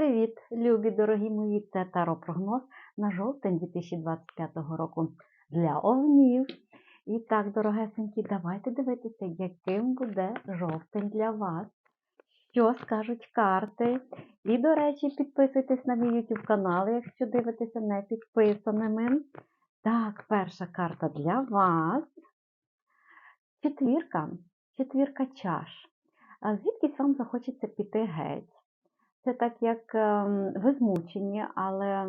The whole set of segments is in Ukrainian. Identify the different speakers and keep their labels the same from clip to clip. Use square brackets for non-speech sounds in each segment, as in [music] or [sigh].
Speaker 1: Привіт, любі дорогі мої! Це Таро-прогноз на жовтень 2025 року для овнів. І так, дорогесенькі, давайте дивитися, яким буде жовтень для вас. Що скажуть карти. І, до речі, підписуйтесь на мій YouTube канал, якщо дивитеся не підписаними. Так, перша карта для вас. Четвірка. Четвірка чаш. Звідкись вам захочеться піти геть. Це так, як ем, ви змучені, але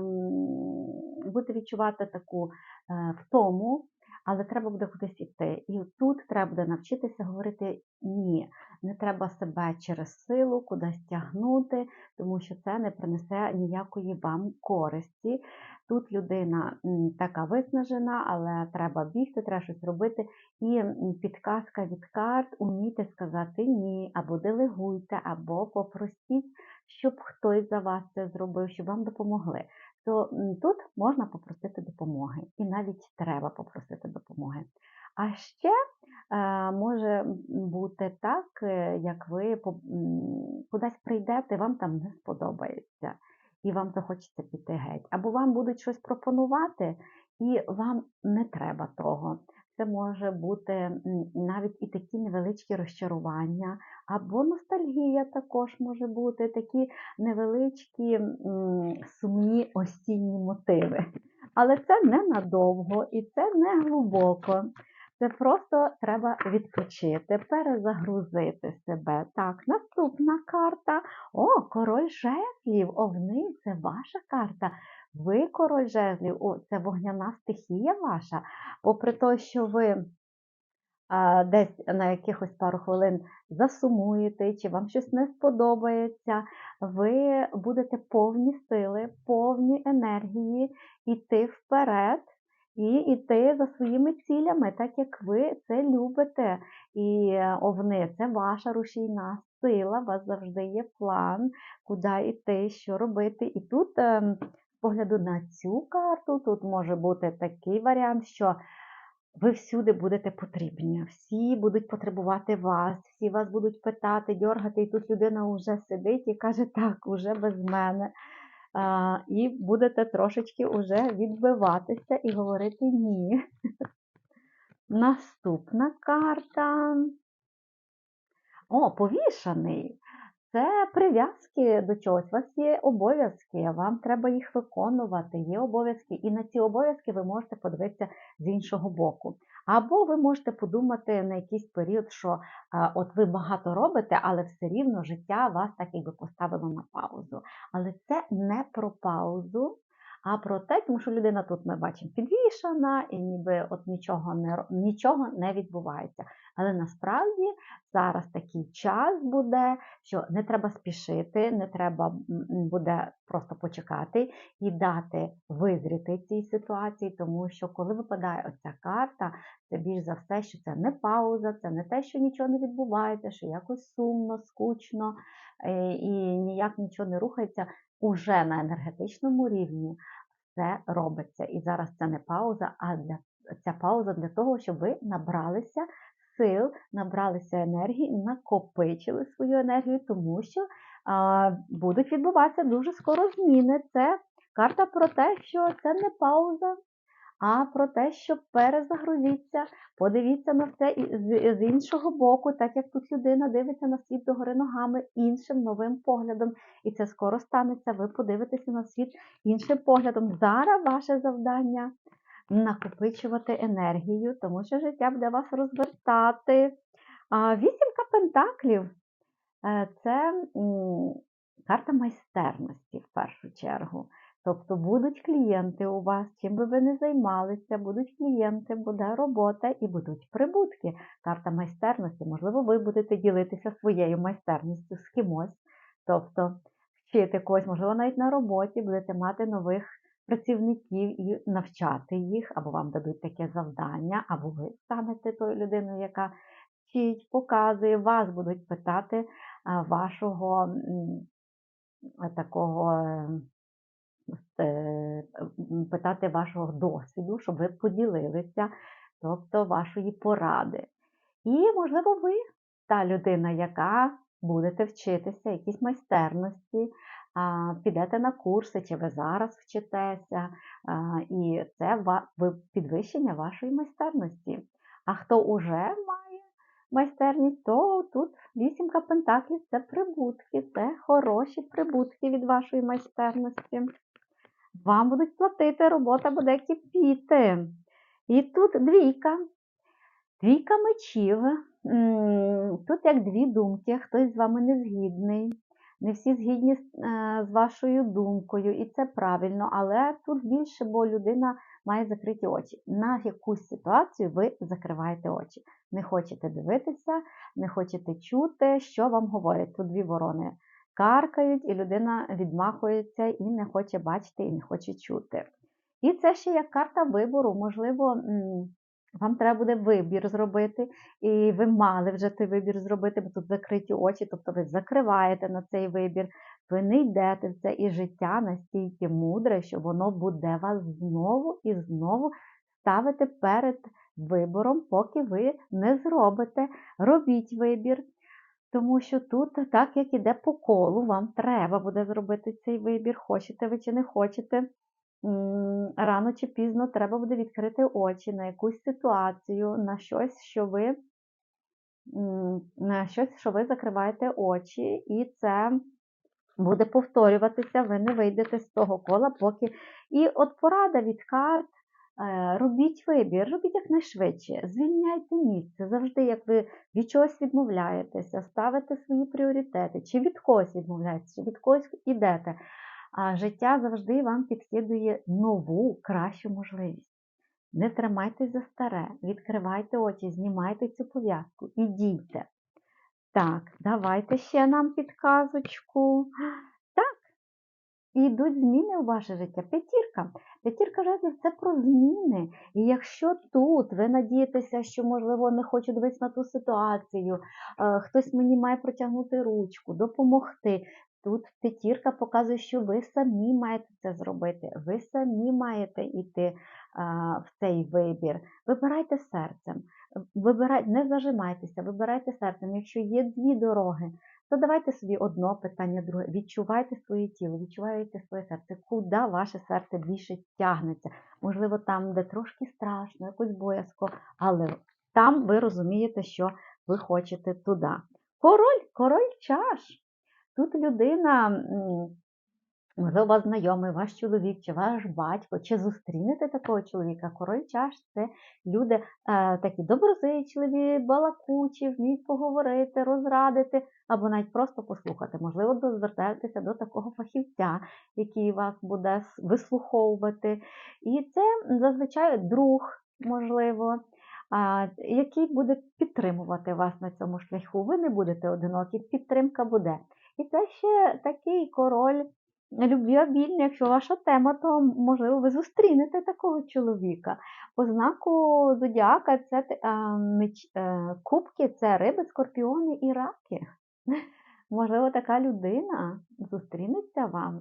Speaker 1: будете відчувати таку е, втому, але треба буде кудись іти. І тут треба буде навчитися говорити ні. Не треба себе через силу кудись тягнути, тому що це не принесе ніякої вам користі. Тут людина така виснажена, але треба бігти, треба щось робити. І підказка від карт, умійте сказати ні, або делегуйте, або попросіть, щоб хтось за вас це зробив, щоб вам допомогли. То тут можна попросити допомоги, і навіть треба попросити допомоги. А ще е, може бути так, е, як ви кудись прийдете, вам там не сподобається, і вам захочеться піти геть. Або вам будуть щось пропонувати, і вам не треба того. Це може бути навіть і такі невеличкі розчарування, або ностальгія також може бути, такі невеличкі сумні осінні мотиви. Але це ненадовго і це не глибоко. Це просто треба відпочити, перезагрузити себе. Так, наступна карта. О, король жезлів. Овни, це ваша карта. Ви король жезлів, о, це вогняна стихія ваша. Попри те, що ви а, десь на якихось пару хвилин засумуєте, чи вам щось не сподобається, ви будете повні сили, повні енергії йти вперед і йти за своїми цілями, так як ви це любите. І е, овни це ваша рушійна сила, у вас завжди є план, куди йти, що робити. І тут, ем, погляду на цю карту, тут може бути такий варіант, що ви всюди будете потрібні, всі будуть потребувати вас, всі вас будуть питати, дьоргати, і тут людина вже сидить і каже, так, уже без мене. А, і будете трошечки уже відбиватися і говорити ні. Наступна карта. О, повішаний. Це прив'язки до чогось. У вас є обов'язки, вам треба їх виконувати, є обов'язки, і на ці обов'язки ви можете подивитися з іншого боку. Або ви можете подумати на якийсь період, що а, от ви багато робите, але все рівно життя вас так якби поставило на паузу. Але це не про паузу, а про те, тому що людина тут ми бачимо підвішана і ніби от нічого не нічого не відбувається. Але насправді зараз такий час буде, що не треба спішити, не треба буде просто почекати і дати визріти цій ситуації, тому що коли випадає оця карта, це більш за все, що це не пауза, це не те, що нічого не відбувається, що якось сумно, скучно е, і ніяк нічого не рухається. Уже на енергетичному рівні все робиться. І зараз це не пауза, а для ця пауза для того, щоб ви набралися сил, набралися енергії, накопичили свою енергію, тому що а, будуть відбуватися дуже скоро зміни. Це карта про те, що це не пауза, а про те, що перезагрузіться, подивіться на все з, іншого боку, так як тут людина дивиться на світ догори ногами іншим новим поглядом. І це скоро станеться. Ви подивитеся на світ іншим поглядом. Зараз ваше завдання накопичувати енергію, тому що життя буде вас розвертати. Вісімка пентаклів е, це карта майстерності в першу чергу. Тобто будуть клієнти у вас, чим би ви не займалися, будуть клієнти, буде робота і будуть прибутки. Карта майстерності, можливо, ви будете ділитися своєю майстерністю з кимось, тобто вчити когось, можливо, навіть на роботі будете мати нових працівників і навчати їх, або вам дадуть таке завдання, або ви станете тою людиною, яка вчить, показує, вас будуть питати вашого такого. е, е, питати вашого досвіду, щоб ви поділилися, тобто вашої поради. І, можливо, ви та людина, яка будете вчитися якісь майстерності, підете на курси, чи ви зараз вчитеся, і це підвищення вашої майстерності. А хто уже має майстерність, то тут вісімка пентаклів це прибутки, це хороші прибутки від вашої майстерності. Вам будуть платити, робота буде кипіти. І тут двійка. Двійка мечів. Тут як дві думки, хтось з вами не згідний. Не всі згідні з, е, вашою думкою, і це правильно, але тут більше, бо людина має закриті очі. На якусь ситуацію ви закриваєте очі. Не хочете дивитися, не хочете чути, що вам говорять. Тут дві ворони каркають, і людина відмахується і не хоче бачити, і не хоче чути. І це ще як карта вибору. Можливо, вам треба буде вибір зробити, і ви мали вже той вибір зробити, бо тут закриті очі, тобто ви закриваєте на цей вибір, ви не йдете в це, і життя настільки мудре, що воно буде вас знову і знову ставити перед вибором, поки ви не зробите. Робіть вибір. Тому що тут, так як іде по колу, вам треба буде зробити цей вибір, хочете ви чи не хочете. Рано чи пізно треба буде відкрити очі на якусь ситуацію, на щось, що ви, на щось, що ви закриваєте очі, і це буде повторюватися, ви не вийдете з того кола, поки. І от порада від карт. е, Робіть вибір, робіть якнайшвидше, звільняйте місце. Завжди, як ви від чогось відмовляєтеся, ставите свої пріоритети, чи від когось відмовляєтеся, чи від когось ідете. А життя завжди вам підкидує нову, кращу можливість. Не тримайтесь за старе, відкривайте очі, знімайте цю пов'язку і дійте. Так, давайте ще нам підказочку. Так, і йдуть зміни у ваше життя. П'ятірка. П'ятірка жезлів це про зміни. І якщо тут ви надієтеся, що, можливо, не хочу дивитися на ту ситуацію, е, хтось мені має протягнути ручку, допомогти. Тут п'ятірка показує, що ви самі маєте це зробити. Ви самі маєте йти в цей вибір. Вибирайте серцем, вибирайте, не зажимайтеся, вибирайте серцем. Якщо є дві дороги, то давайте собі одно питання, друге. Відчувайте своє тіло, відчувайте своє серце, куди ваше серце більше тягнеться. Можливо, там, де трошки страшно, якось боязко, але там ви розумієте, що ви хочете туди. Король, король чаш. Тут людина, можливо, знайомий, ваш чоловік, чи ваш батько, чи зустрінете такого чоловіка. Король чаш це люди е, такі доброзичливі, балакучі, вміють поговорити, розрадити, або навіть просто послухати. Можливо, звертаєтеся до такого фахівця, який вас буде вислуховувати. І це зазвичай друг, можливо. Який буде підтримувати вас на цьому шляху. Ви не будете одинокі, підтримка буде. І це ще такий король любвіобільний. Якщо ваша тема, то можливо ви зустрінете такого чоловіка. По знаку зодіака це меч, е, кубки, це риби, скорпіони і раки. [laughs] Можливо, така людина зустрінеться вам.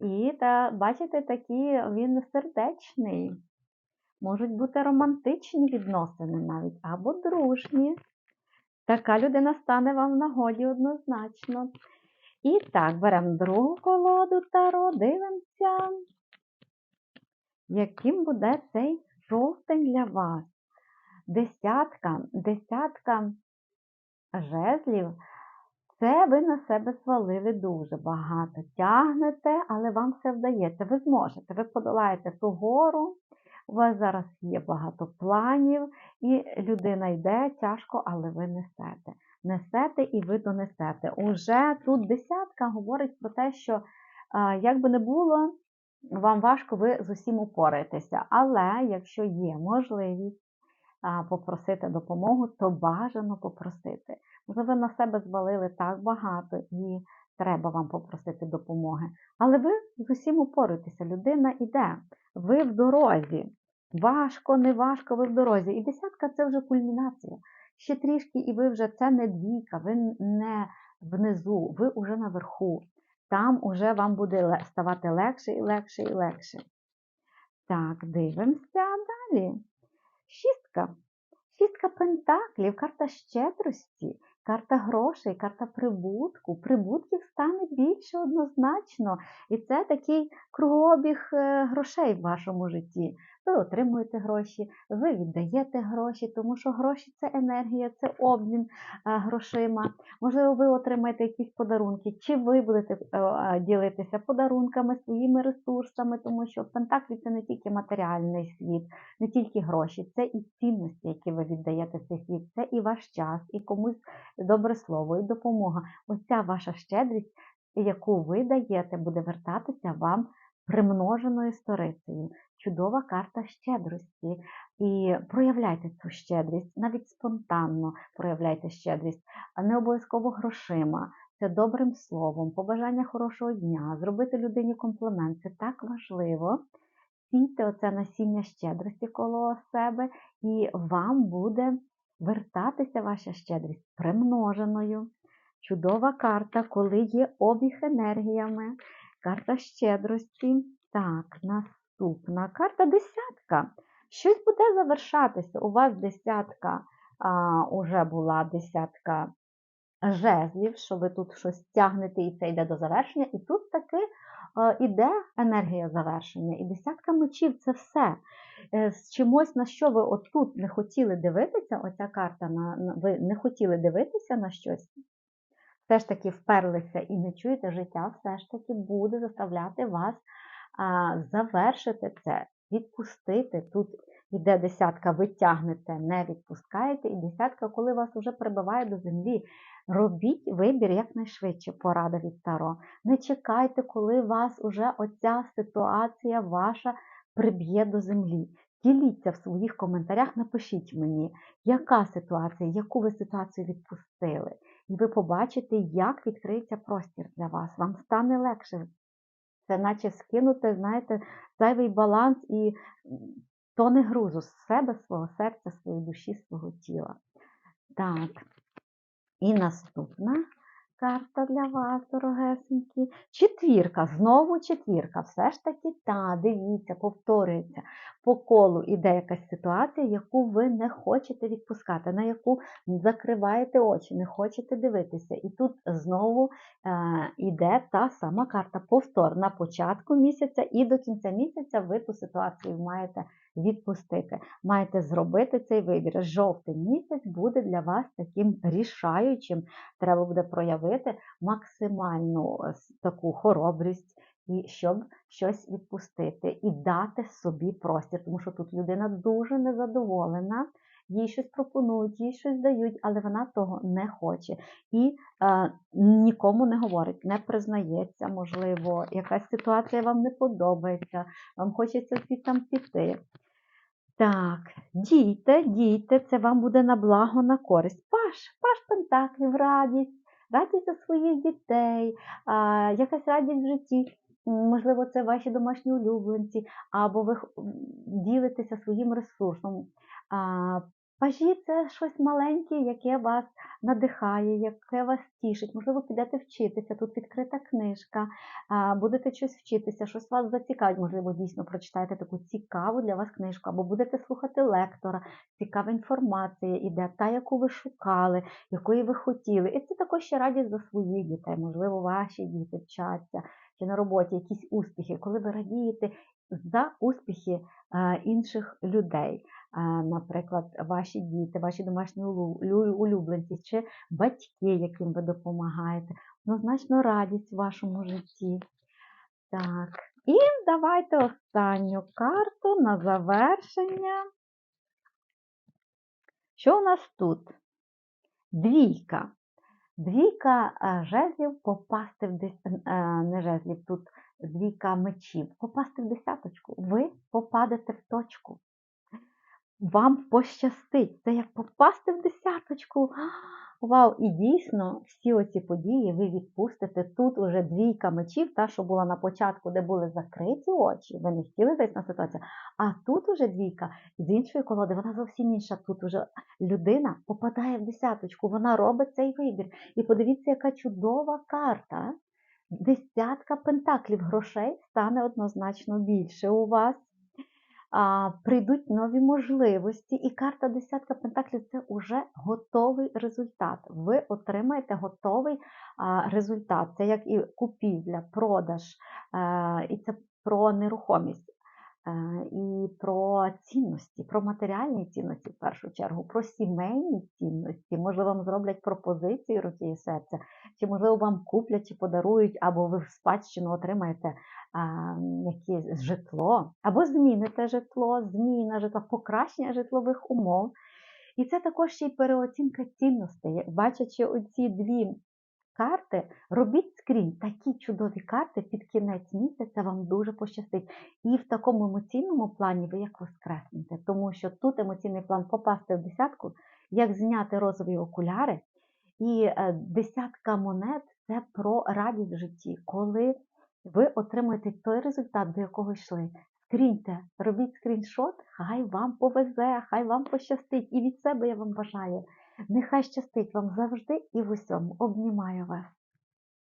Speaker 1: І та, бачите, такі він сердечний. Можуть бути романтичні відносини навіть, або дружні. Така людина стане вам в нагоді однозначно. І так, беремо другу колоду Таро, дивимося, яким буде цей жовтень для вас. Десятка, десятка жезлів. Це ви на себе свалили дуже багато. Тягнете, але вам все вдається. Ви зможете, ви подолаєте ту гору. У вас зараз є багато планів, і людина йде тяжко, але ви несете. Несете і ви донесете. Уже тут десятка говорить про те, що як би не було, вам важко, ви з усім упораєтеся. Але якщо є можливість попросити допомогу, то бажано попросити. Можливо, ви на себе звалили так багато і треба вам попросити допомоги. Але ви з усім упораєтеся, людина йде, ви в дорозі. Важко, не важко, ви в дорозі. І десятка це вже кульмінація. Ще трішки, і ви вже це не двійка, ви не внизу, ви вже наверху. Там уже вам буде ставати легше і легше і легше. Так, дивимося далі. Шістка. Шістка пентаклів, карта щедрості. Карта грошей, карта прибутку. Прибутків стане більше однозначно. І це такий кругообіг е, грошей в вашому житті. Ви отримуєте гроші, ви віддаєте гроші, тому що гроші це енергія, це обмін е, грошима. Можливо, ви отримаєте якісь подарунки, чи ви будете е, ділитися подарунками, своїми ресурсами, тому що Пентаклі це не тільки матеріальний світ, не тільки гроші, це і цінності, які ви віддаєте в цей світ, це і ваш час, і комусь добре слово, і допомога. Оця ваша щедрість, яку ви даєте, буде вертатися вам примноженою сторицею. Чудова карта щедрості. І проявляйте цю щедрість, навіть спонтанно проявляйте щедрість, а не обов'язково грошима. Це добрим словом, побажання хорошого дня, зробити людині комплімент. Це так важливо. Сійте оце насіння щедрості коло себе, і вам буде вертатися ваша щедрість примноженою. Чудова карта, коли є обіг енергіями, карта щедрості. Так, наступна карта десятка. Щось буде завершатися. У вас десятка, а, уже була десятка жезлів, що ви тут щось тягнете і це йде до завершення. І тут таки е, іде енергія завершення. І десятка мечів це все. Е, З чимось, на що ви отут не хотіли дивитися, оця карта, на, ви не хотіли дивитися на щось, все ж таки вперлися і не чуєте життя, все ж таки буде заставляти вас а, завершити це, відпустити. Тут йде десятка, ви тягнете, не відпускаєте, і десятка, коли вас вже прибиває до землі. Робіть вибір якнайшвидше, порада від Таро. Не чекайте, коли вас уже оця ситуація ваша приб'є до землі. Діліться в своїх коментарях, напишіть мені, яка ситуація, яку ви ситуацію відпустили. І ви побачите, як відкриється простір для вас. Вам стане легше. Це наче скинути, знаєте, зайвий баланс і тони грузу з себе, свого серця, своєї душі, свого тіла. Так. І наступна карта для вас, дорогесенькі. Четвірка, знову четвірка. Все ж таки, та, дивіться, повторюється. По колу іде якась ситуація, яку ви не хочете відпускати, на яку закриваєте очі, не хочете дивитися. І тут знову е, іде та сама карта. Повтор на початку місяця і до кінця місяця ви ту ситуацію маєте відпустити. Маєте зробити цей вибір. Жовтий місяць буде для вас таким рішаючим. Треба буде проявити максимальну е, таку хоробрість, і щоб щось відпустити і дати собі простір, тому що тут людина дуже незадоволена. Їй щось пропонують, їй щось дають, але вона того не хоче і е, нікому не говорить, не признається, можливо, якась ситуація вам не подобається, вам хочеться звідти піти. Так, дійте, дійте, це вам буде на благо, на користь. Паш, паш Пентаклів, радість, радість за своїх дітей, якась радість в житті. Можливо, це ваші домашні улюбленці, або ви ділитеся своїм ресурсом. Пажі це щось маленьке, яке вас надихає, яке вас тішить. Можливо, підете вчитися, тут відкрита книжка, будете щось вчитися, щось вас зацікавить. Можливо, дійсно прочитаєте таку цікаву для вас книжку, або будете слухати лектора, цікава інформація іде, та, яку ви шукали, якої ви хотіли. І це також ще радість за своїх дітей. Можливо, ваші діти вчаться чи на роботі якісь успіхи, коли ви радієте за успіхи інших людей. Наприклад, ваші діти, ваші домашні улюбленці чи батьки, яким ви допомагаєте. Однозначно радість в вашому житті. Так, і давайте останню карту на завершення. Що у нас тут? Двійка. Двійка е, жезлів попасти в дес... е, не жезлів, тут двійка мечів. Попасти в десяточку. Ви попадете в точку. Вам пощастить. Це як попасти в десяточку. Вау! І дійсно всі оці події ви відпустите. Тут уже двійка мечів, та, що була на початку, де були закриті очі, ви не хотіли зайти на ситуацію. А тут уже двійка з іншої колоди, вона зовсім інша. Тут уже людина попадає в десяточку, вона робить цей вибір. І подивіться, яка чудова карта. Десятка пентаклів грошей стане однозначно більше у вас. А, прийдуть нові можливості, і карта десятка пентаклів це вже готовий результат. Ви отримаєте готовий а, результат. Це як і купівля, продаж, а, і це про нерухомість. Е, І про цінності, про матеріальні цінності в першу чергу, про сімейні цінності. Можливо, вам зроблять пропозицію руки і серця, чи можливо вам куплять чи подарують, або ви в спадщину отримаєте а, якесь житло, або зміните житло, зміна житла, покращення житлових умов. І це також ще й переоцінка цінностей. Бачачи оці дві карти, робіть скрін. Такі чудові карти під кінець місяця вам дуже пощастить. І в такому емоційному плані ви як воскреснете, тому що тут емоційний план попасти в десятку, як зняти розові окуляри. І е, десятка монет це про радість в житті, коли ви отримуєте той результат, до якого йшли. Скріньте, робіть скріншот, хай вам повезе, хай вам пощастить. І від себе я вам бажаю. Нехай щастить вам завжди і в усьому. Обнімаю вас.